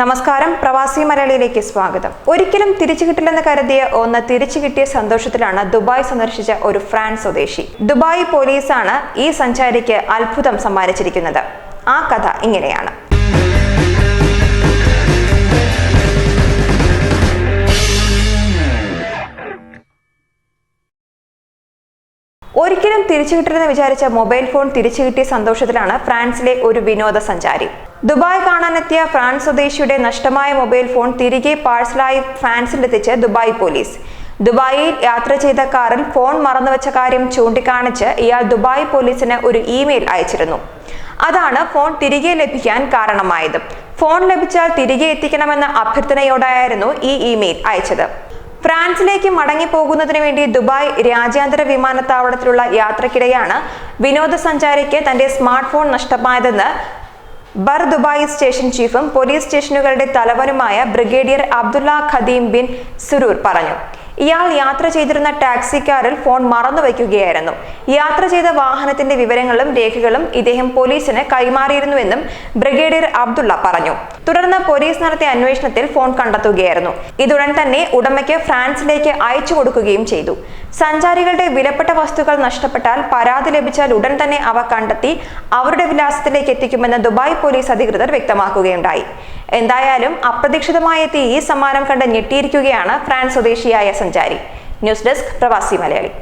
നമസ്കാരം. പ്രവാസി മലയാളിയിലേക്ക് സ്വാഗതം. ഒരിക്കലും തിരിച്ചു കിട്ടില്ലെന്ന് കരുതിയ ഒന്ന് തിരിച്ചു കിട്ടിയ സന്തോഷത്തിലാണ് ദുബായ് സന്ദർശിച്ച ഒരു ഫ്രാൻസ് സ്വദേശി. ദുബായ് പോലീസാണ് ഈ സഞ്ചാരിക്ക് അത്ഭുതം സമ്മാനിച്ചിരിക്കുന്നത്. ആ കഥ ഇങ്ങനെയാണ്. ഒരിക്കലും തിരിച്ചു കിട്ടരുതെന്ന് വിചാരിച്ച മൊബൈൽ ഫോൺ തിരിച്ചു കിട്ടിയ സന്തോഷത്തിലാണ് ഫ്രാൻസിലെ ഒരു വിനോദസഞ്ചാരി. ദുബായ് കാണാനെത്തിയ ഫ്രാൻസ് സ്വദേശിയുടെ നഷ്ടമായ മൊബൈൽ ഫോൺ തിരികെ പാഴ്സലായി ഫ്രാൻസിലെത്തിച്ച് ദുബായ് പോലീസ്. ദുബായിൽ യാത്ര ചെയ്ത കാറിൽ ഫോൺ മറന്നുവെച്ച കാര്യം ചൂണ്ടിക്കാണിച്ച് ഇയാൾ ദുബായ് പോലീസിന് ഒരു ഇമെയിൽ അയച്ചിരുന്നു. അതാണ് ഫോൺ തിരികെ ലഭിക്കാൻ കാരണമായത്. ഫോൺ ലഭിച്ചാൽ തിരികെ എത്തിക്കണമെന്ന അഭ്യർത്ഥനയോടായിരുന്നു ഈ ഇമെയിൽ അയച്ചത്. ഫ്രാൻസിലേക്ക് മടങ്ങി പോകുന്നതിന് വേണ്ടി ദുബായ് രാജ്യാന്തര വിമാനത്താവളത്തിലുള്ള യാത്രക്കിടെയാണ് വിനോദസഞ്ചാരിക്ക് തന്റെ സ്മാർട്ട് ഫോൺ നഷ്ടമായതെന്ന് ബർ ദുബായ് സ്റ്റേഷൻ ചീഫും പോലീസ് സ്റ്റേഷനുകളുടെ തലവനുമായ brigadier Abdullah Khadim bin Suroor പറഞ്ഞു. ഇയാൾ യാത്ര ചെയ്തിരുന്ന ടാക്സി കാറിൽ ഫോൺ മറന്നു വയ്ക്കുകയായിരുന്നു. യാത്ര ചെയ്ത വാഹനത്തിന്റെ വിവരങ്ങളും രേഖകളും ഇദ്ദേഹം പോലീസിന് കൈമാറിയിരുന്നുവെന്നും ബ്രിഗേഡിയർ അബ്ദുള്ള പറഞ്ഞു. തുടർന്ന് പോലീസ് നടത്തിയ അന്വേഷണത്തിൽ ഫോൺ കണ്ടെത്തുകയായിരുന്നു. ഇതുടൻ തന്നെ ഉടമയ്ക്ക് ഫ്രാൻസിലേക്ക് അയച്ചു കൊടുക്കുകയും ചെയ്തു. സഞ്ചാരികളുടെ വിലപ്പെട്ട വസ്തുക്കൾ നഷ്ടപ്പെട്ടാൽ പരാതി ലഭിച്ചാൽ ഉടൻ തന്നെ അവ കണ്ടെത്തി അവരുടെ വിലാസത്തിലേക്ക് എത്തിക്കുമെന്ന് ദുബായ് പോലീസ് അധികൃതർ വ്യക്തമാക്കുകയുണ്ടായി. എന്തായാലും അപ്രതീക്ഷിതമായി എത്തി ഈ സമ്മാനം കണ്ട് ഞെട്ടിയിരിക്കുകയാണ് ഫ്രാൻസ് സ്വദേശിയായ സഞ്ചാരി. ന്യൂസ് ഡെസ്ക് പ്രവാസി മലയാളി.